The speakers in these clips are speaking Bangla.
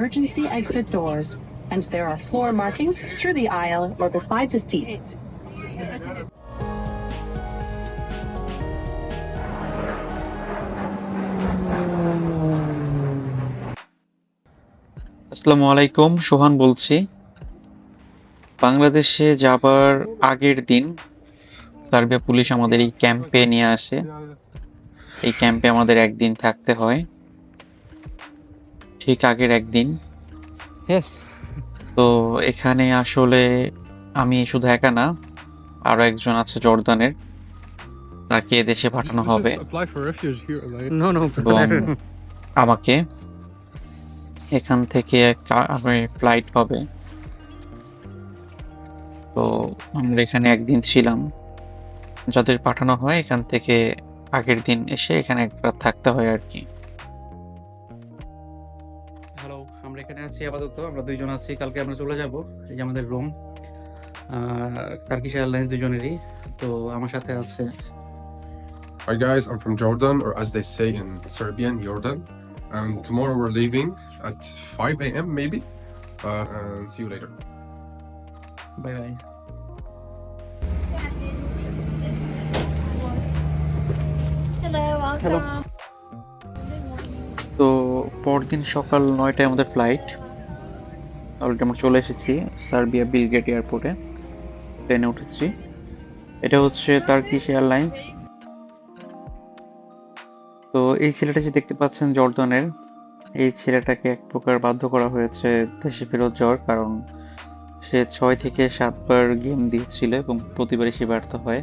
emergency exit doors, and there are floor markings through the aisle or beside the seat. আসসালামু আলাইকুম সোহান বলছি বাংলাদেশে যাবার আগের দিন সার্বিয়া পুলিশ আমাদের এই ক্যাম্পে নিয়ে আসে এই ক্যাম্পে আমাদের একদিন থাকতে হয় ঠিক আগের একদিন. তো এখানে আসলে আমি শুধু একা না আরও একজন আছে জর্দানের তাকে দেশে পাঠানো হবে। আমাকে এখান থেকে একটা ফ্লাইট হবে তো আমরা এখানে একদিন ছিলাম। যাদের পাঠানো হয় এখান থেকে আগের দিন এসে এখানে এক রাত থাকতে হয় আর কি। আমরা এখানে আছি আপাতত আমরা দুইজন আছি কালকে আমরা চলে যাব এই যে আমাদের রুম টার্কিশ এয়ারলাইন্স দুজনেরই তো আমার সাথে আছে Hi guys, I'm from Jordan, or as they say in Serbian, Jordan. And tomorrow we're leaving at 5 a.m. maybe. Uh, and see you later. Bye bye Hello, welcome. তো পরদিন সকাল নয়টায় আমাদের ফ্লাইট অলরেডি আমরা চলে এসেছি সার্বিয়া বিলগেট এয়ারপোর্টে। ট্রেনে উঠেছি। এটা হচ্ছে টার্কিশ এয়ারলাইন্স তো এই ছেলেটা যে দেখতে পাচ্ছেন জর্ডনের এই ছেলেটাকে এক প্রকার বাধ্য করা হয়েছে দেশে ফেরত যাওয়ার কারণ সে ছয় থেকে সাতবার গেম দিয়েছিল এবং প্রতিবারই সে ব্যর্থ হয়।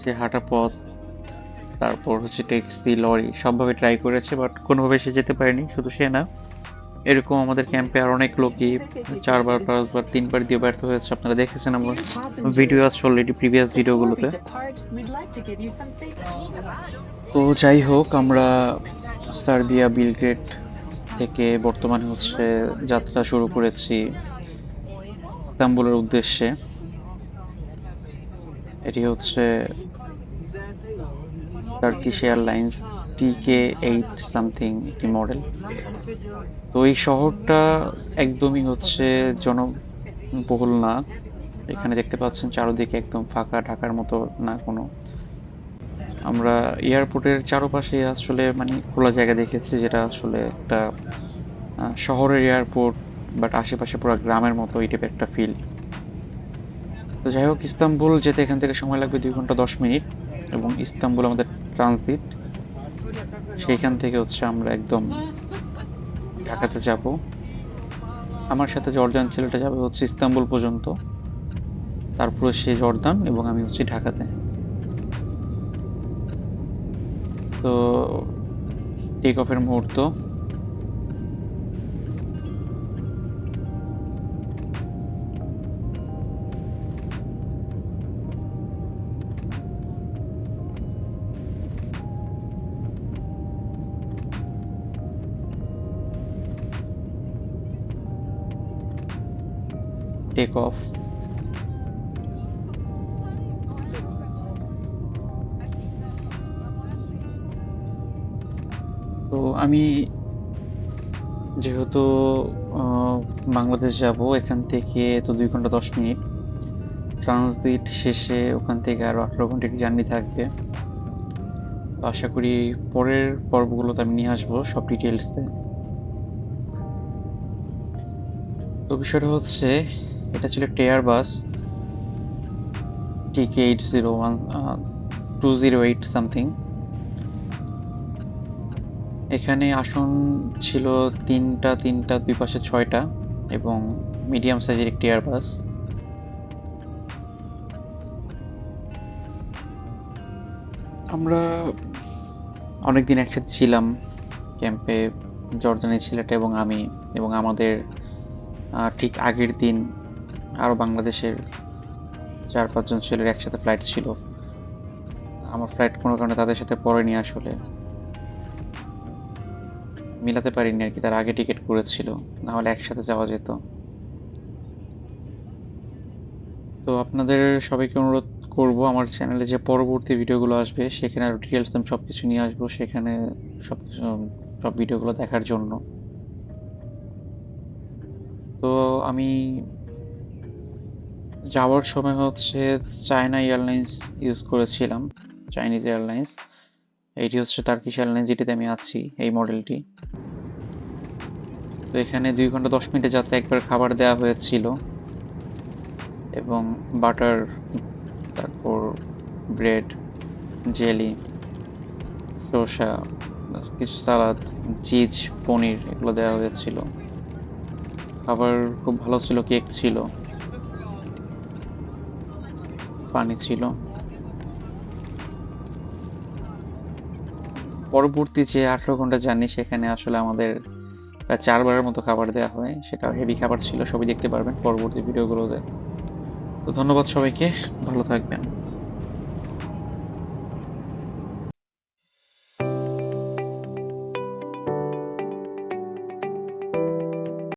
সে হাঁটা পথ তারপর হচ্ছে ট্যাক্সি লরি সবভাবে ট্রাই করেছে বাট কোনোভাবে সে যেতে পারেনি, শুধু সে না। এরকম আমাদের ক্যাম্পে আর অনেক লোকই চারবার, পাঁচবার, তিনবার দিয়ে ব্যর্থ হয়েছে। আপনারা দেখেছেন আমার ভিডিও আছে অলরেডি প্রিভিয়াস ভিডিওগুলোতে. তো যাই হোক, আমরা সার্বিয়া বিলগ্রেড থেকে বর্তমানে হচ্ছে যাত্রা শুরু করেছি ইস্তাম্বুলের উদ্দেশ্যে। এটি হচ্ছে Turkish airlines TK eight something একটি মডেল তো এই শহরটা একদমই হচ্ছে জনবহুল না। এখানে দেখতে পাচ্ছেন চারোদিকে একদম ফাঁকা ঢাকার মতো না কোনো। আমরা এয়ারপোর্টের চারপাশে আসলে মানে খোলা জায়গা দেখেছি যেটা আসলে একটা শহরের এয়ারপোর্ট বাট আশেপাশে পুরো গ্রামের মতো এই টাইপের একটা ফিল তো যাই হোক, ইস্তাম্বুল যেতে এখান থেকে সময় লাগবে দুই ঘণ্টা দশ মিনিট। এবং ইস্তাম্বুল আমাদের ট্রানজিট সেইখান থেকে হচ্ছে আমরা একদম ঢাকাতে যাব। আমার সাথে জর্দান ছেলেটা যাবে হচ্ছে ইস্তাম্বুল পর্যন্ত। তারপরে সে জর্দান এবং আমি হচ্ছি ঢাকাতে। তো টেক অফের মুহূর্ত। টেক অফ তো আমি যেহেতু বাংলাদেশ যাব, এখান থেকে তো দুই ঘণ্টা দশ মিনিট। ট্রানজিট শেষে ওখান থেকে আরও আঠারো ঘণ্টা জার্নি থাকবে। তো আশা করি পরের পর্বগুলোতে আমি নিয়ে আসব সব ডিটেলসে তো বিষয়টা হচ্ছে এটা ছিল Airbus TK eight zero one two zero eight something এখানে আসন ছিল তিনটা তিনটা, দুই পাশে ছয়টা এবং মিডিয়াম সাইজের একটি এয়ারবাস আমরা অনেকদিন একসাথে ছিলাম, ক্যাম্পে জর্দানের ছেলেটা এবং আমি এবং আমাদের ঠিক আগের দিন আরও বাংলাদেশের চার, পাঁচজন ছেলের একসাথে ফ্লাইট ছিল। আমার ফ্লাইট কোনো কারণে তাদের সাথে পড়েনি আসলে। মিলাতে পারিনি আর কি, তার আগে টিকিট করেছিল, না হলে একসাথে যাওয়া যেত। তো আপনাদের সবাইকে অনুরোধ করব আমার চ্যানেলে যে পরবর্তী ভিডিওগুলো আসবে, সেখানে আরও ডিটেলস আমি সব কিছু নিয়ে আসব, সেখানে সব সব ভিডিওগুলো দেখার জন্য। তো আমি যাওয়ার সময় হচ্ছে চায়না এয়ারলাইন্স ইউজ করেছিলাম চাইনিজ এয়ারলাইন্স এটি হচ্ছে টার্কিশ এয়ারলাইন্স যেটিতে আমি আছি এই মডেলটি তো এখানে দুই ঘণ্টা দশ মিনিটে যাত্রা একবার খাবার দেওয়া হয়েছিল এবং বাটার তারপর ব্রেড জেলি শসা, কিছু সালাদ চিজ পনির এগুলো দেওয়া হয়েছিল। খাবার খুব ভালো ছিল কেক ছিল। পানি ছিল। পরবর্তী যে আঠেরো ঘণ্টা জার্নি, সেখানে আসলে আমাদের প্রায় চারবারের মতো খাবার দেওয়া হয়। সেটা হেভি খাবার ছিল, সবই দেখতে পারবেন পরবর্তী ভিডিওগুলোতে তো ধন্যবাদ সবাইকে, ভালো থাকবেন।